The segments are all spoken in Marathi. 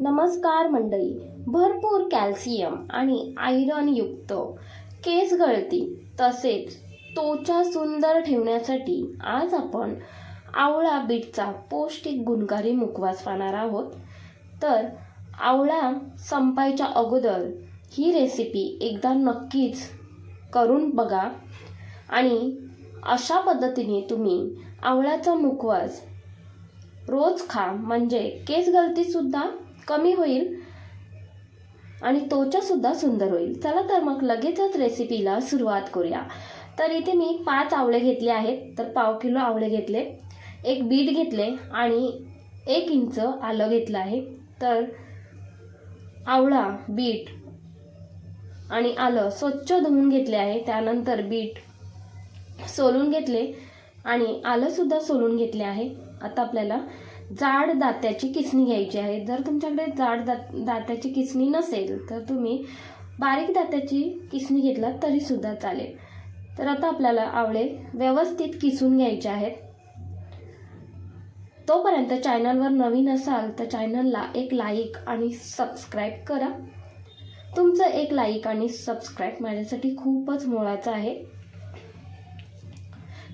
नमस्कार मंडळी. भरपूर कॅल्शियम आणि आयरनयुक्त केस गळती तसेच त्वचा सुंदर ठेवण्यासाठी आज आपण आवळा बीटचा पौष्टिक गुणकारी मुखवास पाहणार आहोत. तर आवळा संपायच्या अगोदर ही रेसिपी एकदा नक्कीच करून बघा आणि अशा पद्धतीने तुम्ही आवळ्याचा मुखवास रोज खा. म्हणजे केस गळतीसुद्धा कमी होईल आणि त्वचासुद्धा सुंदर होईल. चला तर मग लगेचच रेसिपीला सुरुवात करूया. तर इथे मी पाच आवळे घेतले आहेत. तर पाव किलो आवळे घेतले एक बीट घेतले आणि एक इंच आलं घेतलं आहे. तर आवळा बीट आणि आलं स्वच्छ धुवून घेतले आहे. त्यानंतर बीट सोलून घेतले आणि आलंसुद्धा सोलून घेतले आहे. आता आपल्याला जाड दात्याची किसणी घ्यायची आहे. जर तुमच्याकडे जाड दात दात्याची किसणी नसेल तर तुम्ही बारीक दात्याची किसणी घेतलात तरीसुद्धा चालेल. तर आता आपल्याला आवळे व्यवस्थित किसून घ्यायचे आहेत. तोपर्यंत चॅनलवर नवीन असाल तर चॅनलला एक लाईक आणि सबस्क्राईब करा. तुमचं एक लाईक आणि सबस्क्राईब माझ्यासाठी खूपच मोलाचं आहे.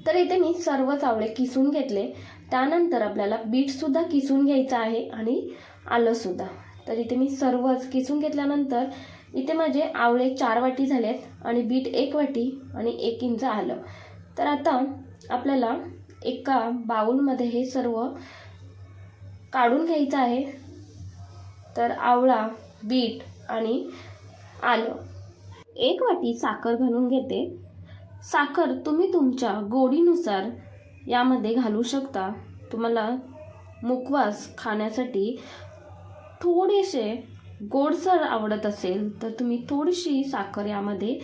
तर इथे मी सर्वच आवळे किसून घेतले. त्यानंतर आपल्याला बीटसुद्धा किसून घ्यायचं आहे आणि आलंसुद्धा तर इथे मी सर्वच किसून घेतल्यानंतर इथे माझे आवळे चार वाटी झालेत आणि बीट एक वाटी आणि एक इंच आलं. तर आता आपल्याला एका बाऊलमध्ये हे सर्व काढून घ्यायचं आहे. तर आवळा बीट आणि आलं. एक वाटी साखर घालून घेते. साखर तुम्ही तुमच्या गोडीनुसार यामध्ये घालू शकता. तुम्हाला मुखवास खाण्यासाठी थोडेसे गोडसर आवडत असेल तर तुम्ही थोडीशी साखर यामध्ये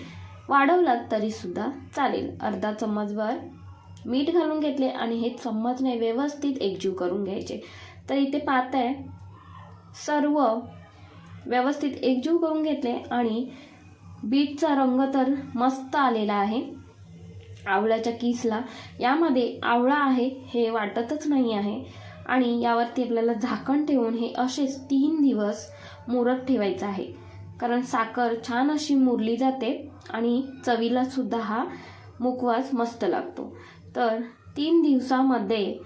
वाढवलात तरीसुद्धा चालेल. अर्धा चम्मचभर मीठ घालून घेतले आणि हे चम्मचने व्यवस्थित एकजीव करून घ्यायचे. तर इथे पाहत आहे सर्व व्यवस्थित एकजीव करून घेतले आणि बीटचा रंग तर मस्त आलेला आहे. आवळ्याच्या किसला. यामध्ये आवळा आहे हे वाटतच नाही आहे. आणि यावरती आपल्याला झाकण ठेवून हे असेच तीन दिवस मुरत ठेवायचं आहे. कारण साखर छान अशी मुरली जाते आणि चवीला सुद्धा हा मुखवास मस्त लागतो. तर तीन दिवसामध्ये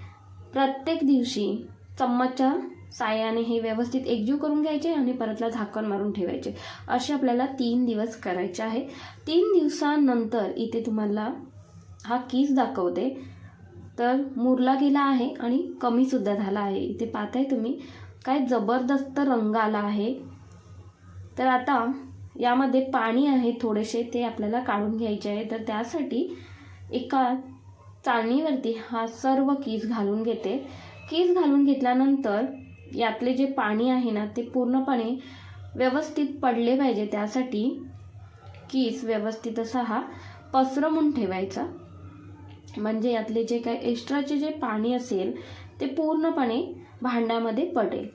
प्रत्येक दिवशी चम्मचच्या सायाने हे व्यवस्थित एकजीव करून घ्यायचे आणि परतला झाकण मारून ठेवायचे. असे आपल्याला तीन दिवस करायचे आहे. तीन दिवसानंतर इथे तुम्हाला हा कीस दाखवते. तर मुरला गेला आहे आणि कमीसुद्धा झाला आहे. इथे पाहताय तुम्ही काय जबरदस्त रंग आला आहे. तर आता यामध्ये पाणी आहे थोडेसे ते आपल्याला काढून घ्यायचे आहे. तर त्यासाठी एका चाळणीवरती हा सर्व कीस घालून घेते. कीस घालून घेतल्यानंतर यातले जे पाणी आहे ना ते पूर्णपणे व्यवस्थित पडले पाहिजे. त्यासाठी कीस व्यवस्थित असा हा पसरवून ठेवायचा. म्हणजे यातले जे काही एक्स्ट्राचे जे पाणी असेल ते पूर्णपणे भांड्यामध्ये पडेल.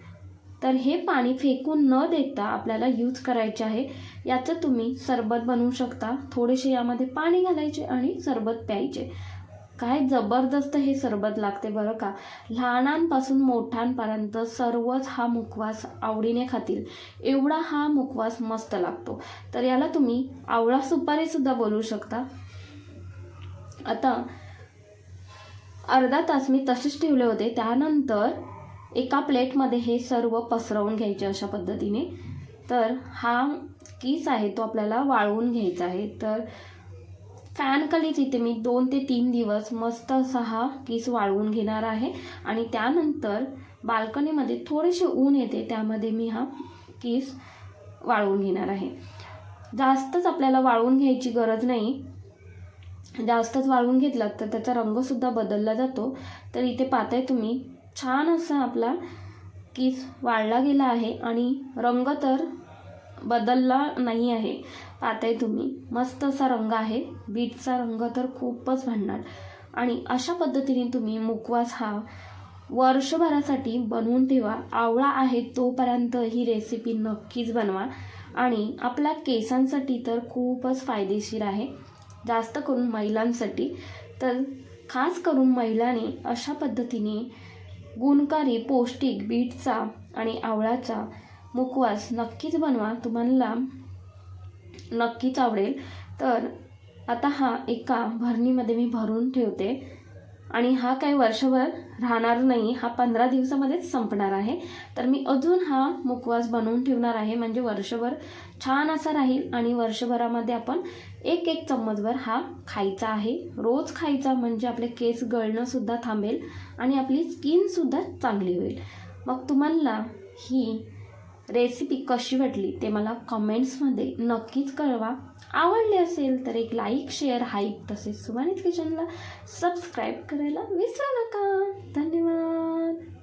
तर हे पाणी फेकून न देता आपल्याला यूज करायचे आहे. याचं तुम्ही सरबत बनवू शकता. थोडेसे यामध्ये पाणी घालायचे आणि सरबत प्यायचे. काय जबरदस्त हे सरबत लागते बरं का. लहानांपासून मोठ्यांपर्यंत सर्वच हा मुखवास आवडीने खातील. एवढा हा मुखवास मस्त लागतो. तर याला तुम्ही आवळा सुपारीसुद्धा बोलू शकता. आता अर्धा तास मी तसेच ठेवले होते. त्यानंतर एका प्लेटमध्ये हे सर्व पसरवून घ्यायचे अशा पद्धतीने. तर हा कीस आहे तो आपल्याला वाळवून घ्यायचा आहे. तर फॅनखालीच इथे मी दोन ते तीन दिवस मस्त असा हा कीस वाळवून घेणार आहे. आणि त्यानंतर बाल्कनीमध्ये थोडेसे ऊन येते त्यामध्ये मी हा कीस वाळवून घेणार आहे. जास्तच आपल्याला वाळवून घ्यायची गरज नाही. जास्तच वाळवून घेतलात तर त्याचा रंगसुद्धा बदलला जातो. तर इथे पाहताय तुम्ही छान असा आपला कीस वाळला गेला आहे आणि रंग तर बदलला नाही आहे. पाहताय तुम्ही मस्त असा रंग आहे. बीटचा रंग तर खूपच भांडणार आणि अशा पद्धतीने तुम्ही मुखवास हा वर्षभरासाठी बनवून ठेवा. आवळा आहे तोपर्यंत ही रेसिपी नक्कीच बनवा. आणि आपल्या केसांसाठी तर खूपच फायदेशीर आहे. जास्त करून महिलांसाठी. तर खास करून महिलांनी अशा पद्धतीने गुणकारी पौष्टिक बीटचा आणि आवळाचा मुखवास नक्कीच बनवा. तुम्हाला नक्कीच आवडेल. तर आता हा एका भरणीमध्ये मी भरून ठेवते. आणि हा काही वर्षभर राहणार नाही हा पंधरा दिवसामध्येच संपणार आहे. तर मी अजून हा मुखवास बनवून ठेवणार आहे म्हणजे वर्षभर छान असा राहील आणि वर्षभरामध्ये आपण एक एक चम्मचभर हा खायचा आहे. रोज खायचा म्हणजे आपले केस गळणंसुद्धा थांबेल आणि आपली स्किनसुद्धा चांगली होईल. मग तुम्हाला ही रेसिपी कशी वाटली ते मला कमेंट्समध्ये नक्कीच कळवा. आवडली असेल तर एक लाईक शेअर हाईप तसेच सुमानित किचनला सबस्क्राईब करायला विसरू नका. धन्यवाद.